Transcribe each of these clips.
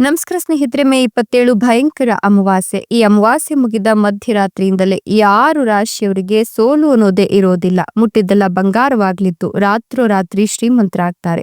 ನಮಸ್ಕಾರ ಸ್ನೇಹಿತರೆ, ಮೇ ಇಪ್ಪತ್ತೇಳು ಭಯಂಕರ ಅಮಾವಾಸ್ಯೆ. ಈ ಅಮಾವಾಸ್ಯೆ ಮುಗಿದ ಮಧ್ಯರಾತ್ರಿಯಿಂದಲೇ ಯಾರು ರಾಶಿಯವರಿಗೆ ಸೋಲು ಅನ್ನೋದೇ ಇರೋದಿಲ್ಲ. ಮುಟ್ಟಿದ್ದೆಲ್ಲ ಬಂಗಾರವಾಗ್ಲಿದ್ದು ರಾತ್ರೋರಾತ್ರಿ ಶ್ರೀಮಂತರಾಗ್ತಾರೆ.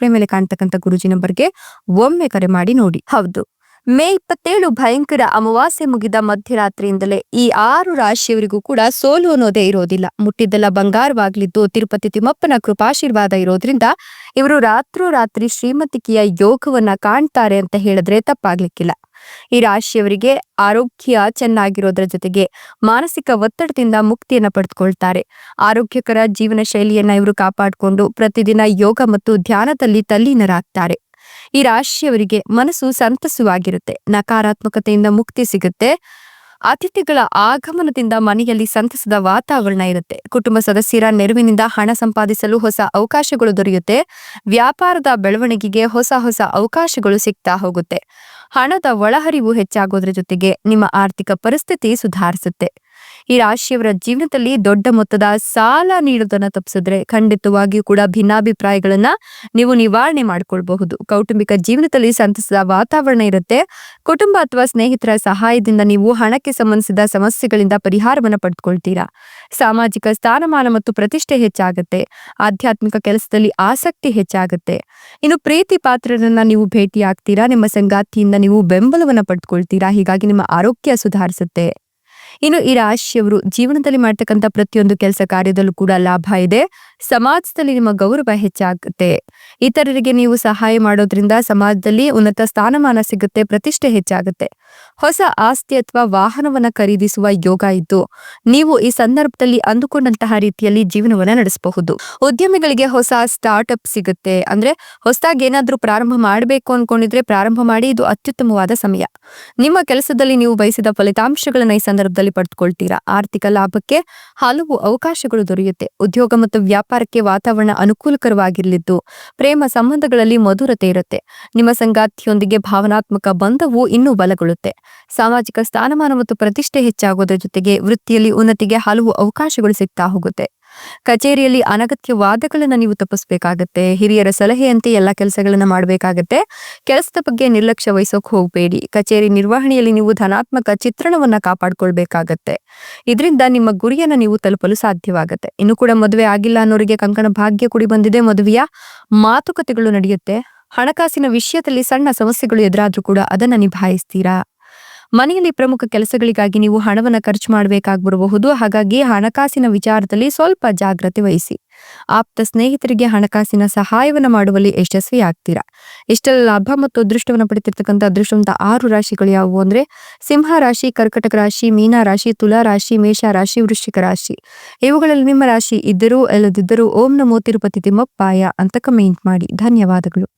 ಡಿಸ್ಪ್ಲೇ ಮೇಲೆ ಕಾಣ್ತಕ್ಕಂಥ ಗುರುಜಿ ನಂಬರ್ಗೆ ಒಮ್ಮೆ ಕರೆ ಮಾಡಿ ನೋಡಿ. ಹೌದು. ಮೇ ಇಪ್ಪತ್ತೇಳು ಭಯಂಕರ ಅಮಾವಾಸ್ಯೆ ಮುಗಿದ ಮಧ್ಯರಾತ್ರಿಯಿಂದಲೇ ಈ ಆರು ರಾಶಿಯವರಿಗೂ ಕೂಡ ಸೋಲು ಅನ್ನೋದೇ ಇರೋದಿಲ್ಲ. ಮುಟ್ಟಿದ್ದೆಲ್ಲ ಬಂಗಾರವಾಗ್ಲಿದ್ದು ತಿರುಪತಿ ತಿಮ್ಮಪ್ಪನ ಕೃಪಾಶೀರ್ವಾದ ಇರೋದ್ರಿಂದ ಇವರು ರಾತ್ರೋರಾತ್ರಿ ಶ್ರೀಮತಿಕೆಯ ಯೋಗವನ್ನ ಕಾಣ್ತಾರೆ ಅಂತ ಹೇಳಿದ್ರೆ ತಪ್ಪಾಗ್ಲಿಕ್ಕಿಲ್ಲ. ಈ ರಾಶಿಯವರಿಗೆ ಆರೋಗ್ಯ ಚೆನ್ನಾಗಿರೋದ್ರ ಜೊತೆಗೆ ಮಾನಸಿಕ ಒತ್ತಡದಿಂದ ಮುಕ್ತಿಯನ್ನ ಪಡೆದುಕೊಳ್ತಾರೆ. ಆರೋಗ್ಯಕರ ಜೀವನ ಶೈಲಿಯನ್ನ ಇವರು ಕಾಪಾಡಿಕೊಂಡು ಪ್ರತಿದಿನ ಯೋಗ ಮತ್ತು ಧ್ಯಾನದಲ್ಲಿ ತಲ್ಲೀನರಾಗ್ತಾರೆ. ಈ ರಾಶಿಯವರಿಗೆ ಮನಸ್ಸು ಸಂತಸವಾಗಿರುತ್ತೆ. ನಕಾರಾತ್ಮಕತೆಯಿಂದ ಮುಕ್ತಿ ಸಿಗುತ್ತೆ. ಅತಿಥಿಗಳ ಆಗಮನದಿಂದ ಮನೆಯಲ್ಲಿ ಸಂತಸದ ವಾತಾವರಣ ಇರುತ್ತೆ. ಕುಟುಂಬ ಸದಸ್ಯರ ನೆರವಿನಿಂದ ಹಣ ಸಂಪಾದಿಸಲು ಹೊಸ ಅವಕಾಶಗಳು ದೊರೆಯುತ್ತೆ. ವ್ಯಾಪಾರದ ಬೆಳವಣಿಗೆಗೆ ಹೊಸ ಹೊಸ ಅವಕಾಶಗಳು ಸಿಗ್ತಾ ಹೋಗುತ್ತೆ. ಹಣದ ಒಳಹರಿವು ಹೆಚ್ಚಾಗೋದ್ರ ಜೊತೆಗೆ ನಿಮ್ಮ ಆರ್ಥಿಕ ಪರಿಸ್ಥಿತಿ ಸುಧಾರಿಸುತ್ತೆ. ಈ ರಾಶಿಯವರ ಜೀವನದಲ್ಲಿ ದೊಡ್ಡ ಮೊತ್ತದ ಸಾಲ ನೀಡೋದನ್ನ ತಪ್ಪಿಸಿದ್ರೆ ಖಂಡಿತವಾಗಿಯೂ ಕೂಡ ಭಿನ್ನಾಭಿಪ್ರಾಯಗಳನ್ನ ನೀವು ನಿವಾರಣೆ ಮಾಡ್ಕೊಳ್ಬಹುದು. ಕೌಟುಂಬಿಕ ಜೀವನದಲ್ಲಿ ಸಂತಸದ ವಾತಾವರಣ ಇರುತ್ತೆ. ಕುಟುಂಬ ಅಥವಾ ಸ್ನೇಹಿತರ ಸಹಾಯದಿಂದ ನೀವು ಹಣಕ್ಕೆ ಸಂಬಂಧಿಸಿದ ಸಮಸ್ಯೆಗಳಿಂದ ಪರಿಹಾರವನ್ನು ಪಡೆದುಕೊಳ್ತೀರಾ ಸಾಮಾಜಿಕ ಸ್ಥಾನಮಾನ ಮತ್ತು ಪ್ರತಿಷ್ಠೆ ಹೆಚ್ಚಾಗುತ್ತೆ. ಆಧ್ಯಾತ್ಮಿಕ ಕೆಲಸದಲ್ಲಿ ಆಸಕ್ತಿ ಹೆಚ್ಚಾಗುತ್ತೆ. ಇನ್ನು ಪ್ರೀತಿ ಪಾತ್ರರನ್ನ ನೀವು ಭೇಟಿಯಾಗ್ತೀರಾ? ನಿಮ್ಮ ಸಂಗಾತಿಯಿಂದ ನೀವು ಬೆಂಬಲವನ್ನು ಪಡೆದುಕೊಳ್ತೀರಾ ಹೀಗಾಗಿ ನಿಮ್ಮ ಆರೋಗ್ಯ ಸುಧಾರಿಸುತ್ತೆ. ಇನ್ನು ಈ ರಾಶಿಯವರು ಜೀವನದಲ್ಲಿ ಮಾಡ್ತಕ್ಕಂಥ ಪ್ರತಿಯೊಂದು ಕೆಲಸ ಕಾರ್ಯದಲ್ಲೂ ಕೂಡ ಲಾಭ ಇದೆ. ಸಮಾಜದಲ್ಲಿ ನಿಮ್ಮ ಗೌರವ ಹೆಚ್ಚಾಗುತ್ತೆ. ಇತರರಿಗೆ ನೀವು ಸಹಾಯ ಮಾಡೋದ್ರಿಂದ ಸಮಾಜದಲ್ಲಿ ಉನ್ನತ ಸ್ಥಾನಮಾನ ಸಿಗುತ್ತೆ, ಪ್ರತಿಷ್ಠೆ ಹೆಚ್ಚಾಗುತ್ತೆ. ಹೊಸ ಆಸ್ತಿ ಅಥವಾ ವಾಹನವನ್ನ ಖರೀದಿಸುವ ಯೋಗ ಇದ್ದು, ನೀವು ಈ ಸಂದರ್ಭದಲ್ಲಿ ಅಂದುಕೊಂಡಂತಹ ರೀತಿಯಲ್ಲಿ ಜೀವನವನ್ನ ನಡೆಸಬಹುದು. ಉದ್ಯಮಿಗಳಿಗೆ ಹೊಸ ಸ್ಟಾರ್ಟ್ಅಪ್ ಸಿಗುತ್ತೆ. ಅಂದ್ರೆ ಹೊಸದಾಗಿ ಏನಾದ್ರೂ ಪ್ರಾರಂಭ ಮಾಡಬೇಕು ಅನ್ಕೊಂಡಿದ್ರೆ ಪ್ರಾರಂಭ ಮಾಡಿ, ಇದು ಅತ್ಯುತ್ತಮವಾದ ಸಮಯ. ನಿಮ್ಮ ಕೆಲಸದಲ್ಲಿ ನೀವು ಬಯಸಿದ ಫಲಿತಾಂಶಗಳನ್ನ ಈ ಸಂದರ್ಭದಲ್ಲಿ ಪಡೆದುಕೊಳ್ತೀರಾ? ಆರ್ಥಿಕ ಲಾಭಕ್ಕೆ ಹಲವು ಅವಕಾಶಗಳು ದೊರೆಯುತ್ತೆ. ಉದ್ಯೋಗ ಮತ್ತು ವ್ಯಾಪಾರಕ್ಕೆ ವಾತಾವರಣ ಅನುಕೂಲಕರವಾಗಿರಲಿದ್ದು, ಪ್ರೇಮ ಸಂಬಂಧಗಳಲ್ಲಿ ಮಧುರತೆ ಇರುತ್ತೆ. ನಿಮ್ಮ ಸಂಗಾತಿಯೊಂದಿಗೆ ಭಾವನಾತ್ಮಕ ಬಂಧವು ಇನ್ನೂ ಬಲಗೊಳ್ಳುತ್ತೆ. ಸಾಮಾಜಿಕ ಸ್ಥಾನಮಾನ ಮತ್ತು ಪ್ರತಿಷ್ಠೆ ಹೆಚ್ಚಾಗೋದ್ರ ಜೊತೆಗೆ ವೃತ್ತಿಯಲ್ಲಿ ಉನ್ನತಿಗೆ ಹಲವು ಅವಕಾಶಗಳು ಸಿಗ್ತಾ ಹೋಗುತ್ತೆ. ಕಚೇರಿಯಲ್ಲಿ ಅನಗತ್ಯ ವಾದಗಳನ್ನ ನೀವು ತಪ್ಪಿಸ್ಬೇಕಾಗತ್ತೆ. ಹಿರಿಯರ ಸಲಹೆಯಂತೆ ಎಲ್ಲ ಕೆಲಸಗಳನ್ನು ಮಾಡಬೇಕಾಗತ್ತೆ. ಕೆಲಸದ ಬಗ್ಗೆ ನಿರ್ಲಕ್ಷ್ಯ ವಹಿಸೋಕ್ ಹೋಗಬೇಡಿ. ಕಚೇರಿ ನಿರ್ವಹಣೆಯಲ್ಲಿ ನೀವು ಧನಾತ್ಮಕ ಚಿತ್ರಣವನ್ನ ಕಾಪಾಡ್ಕೊಳ್ಬೇಕಾಗತ್ತೆ. ಇದರಿಂದ ನಿಮ್ಮ ಗುರಿಯನ್ನ ನೀವು ತಲುಪಲು ಸಾಧ್ಯವಾಗತ್ತೆ. ಇನ್ನು ಕೂಡ ಮದುವೆ ಆಗಿಲ್ಲ ಅನ್ನೋರಿಗೆ ಕಂಕಣ ಭಾಗ್ಯ ಕುಡಿ ಬಂದಿದೆ ಮದುವೆಯ ಮಾತುಕತೆಗಳು ನಡೆಯುತ್ತೆ. ಹಣಕಾಸಿನ ವಿಷಯದಲ್ಲಿ ಸಣ್ಣ ಸಮಸ್ಯೆಗಳು ಎದುರಾದ್ರೂ ಕೂಡ ಅದನ್ನ ನಿಭಾಯಿಸ್ತೀರಾ? ಮನೆಯಲ್ಲಿ ಪ್ರಮುಖ ಕೆಲಸಗಳಿಗಾಗಿ ನೀವು ಹಣವನ್ನ ಖರ್ಚು ಮಾಡಬೇಕಾಗ್ಬರಬಹುದು ಹಾಗಾಗಿ ಹಣಕಾಸಿನ ವಿಚಾರದಲ್ಲಿ ಸ್ವಲ್ಪ ಜಾಗ್ರತೆ ವಹಿಸಿ. ಆಪ್ತ ಸ್ನೇಹಿತರಿಗೆ ಹಣಕಾಸಿನ ಸಹಾಯವನ್ನು ಮಾಡುವಲ್ಲಿ ಯಶಸ್ವಿ ಆಗ್ತೀರಾ ಇಷ್ಟೆಲ್ಲ ಲಾಭ ಮತ್ತು ಅದೃಷ್ಟವನ್ನು ಪಡೆತಿರ್ತಕ್ಕಂಥ ಅದೃಷ್ಟವಂತ ಆರು ರಾಶಿಗಳು ಯಾವುವು ಅಂದ್ರೆ ಸಿಂಹ ರಾಶಿ, ಕರ್ಕಟಕ ರಾಶಿ, ಮೀನಾ ರಾಶಿ, ತುಲಾ ರಾಶಿ, ಮೇಷ ರಾಶಿ, ವೃಶ್ಚಿಕ ರಾಶಿ. ಇವುಗಳಲ್ಲಿ ನಿಮ್ಮ ರಾಶಿ ಇದ್ದರೂ, ಎಲ್ಲದಿದ್ದರೂ ಓಂ ನಮೋ ತಿರುಪತಿ ತಿಮ್ಮಪ್ಪಾಯ ಅಂತ ಕಮೆಂಟ್ ಮಾಡಿ. ಧನ್ಯವಾದಗಳು.